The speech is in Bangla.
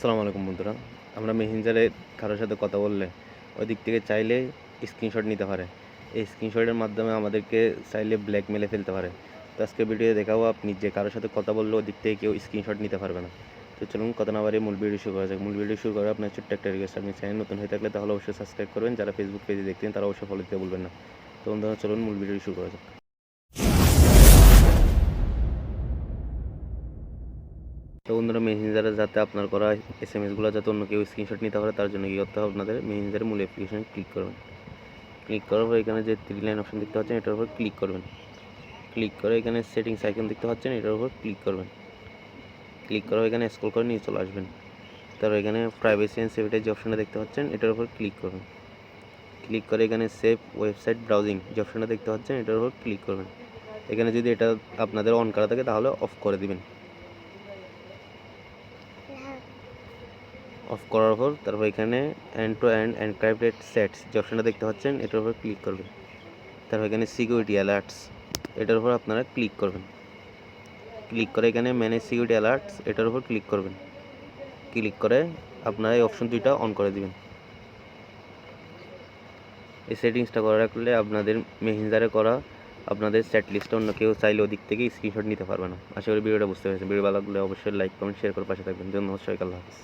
আসসালামু আলাইকুম বন্ধুরা। আমরা মেসেঞ্জারে কারোর সাথে কথা বললে ওই দিক থেকে চাইলে স্ক্রিনশট নিতে পারে। এই স্ক্রিনশটের মাধ্যমে আমাদেরকে চাইলে ব্ল্যাকমেলে ফেলতে পারে। তো আজকে ভিডিওতে দেখাবো আপনি যে কারোর সাথে কথা বললে ওই দিক থেকে কেউ স্ক্রিনশট নিতে পারবে না। তো চলুন কথা না বাড়িয়ে মূল ভিডিও শুরু করা যাক। মূল ভিডিও শুরু করে আপনার ছোট্ট একটা রিকোয়েস্ট আপনি চ্যানেল নতুন হয়ে থাকলে তাহলে অবশ্যই সাবস্ক্রাইব করবেন। যারা ফেসবুক পেজে দেখতেন তারা অবশ্যই ফলো দিতে বলবেন না। তো বন্ধুরা, চলুন মূল ভিডিও শুরু করা যাক। তো বন্ধুরা মেসেঞ্জারে যাতে আপনার করা এস এম এসগুলো যাতে অন্য কেউ স্ক্রিনশট নিতে পারে, তার জন্য কী করতে হবে? আপনাদের মেসেঞ্জারের মূল অ্যাপ্লিকেশন ক্লিক করবেন। ক্লিক করার পর এখানে যে থ্রি লাইন অপশন দেখতে পাচ্ছেন, এটার উপর ক্লিক করবেন। ক্লিক করে এখানে সেটিংস আইকন দেখতে পাচ্ছেন, এটার উপর ক্লিক করবেন। ক্লিক করার এখানে স্ক্রল করে নিয়ে চলে আসবেন। তারপর এখানে প্রাইভেসি অ্যান্ড সেভিটার যে অপশনটা দেখতে পাচ্ছেন, এটার উপর ক্লিক করবেন। ক্লিক করে এখানে সেভ ওয়েবসাইট ব্রাউজিং যে অপশনটা দেখতে পাচ্ছেন, এটার উপর ক্লিক করবেন। এখানে যদি এটা আপনাদের অন করা থাকে, তাহলে অফ করে দিবেন। অফ করার পর তারপর এখানে end to end encrypted sets যে অপশানটা দেখতে পাচ্ছেন, এটার উপর ক্লিক করবেন। তারপর এখানে সিকিউরিটি অ্যালার্টস এটার উপর আপনারা ক্লিক করবেন। ক্লিক করে এখানে ম্যানেজ সিকিউরিটি অ্যালার্টস এটার উপর ক্লিক করবেন। ক্লিক করে আপনারা এই অপশন দুইটা অন করে দিবেন। এই সেটিংসটা করে রাখলে আপনাদের মেসেঞ্জারে করা, আপনাদের চ্যাট লিস্টে অন্য কেউ চাইলে ওদিক থেকে স্ক্রিনশট নিতে পারবে না। আশা করি ভিডিওটা বুঝতে পেরেছেন। ভিডিও ভালো লাগলে অবশ্যই লাইক কমেন্ট শেয়ার করে পাশে থাকবেন। ধন্যবাদ, সবাইকে আল্লাহ হাফিজ।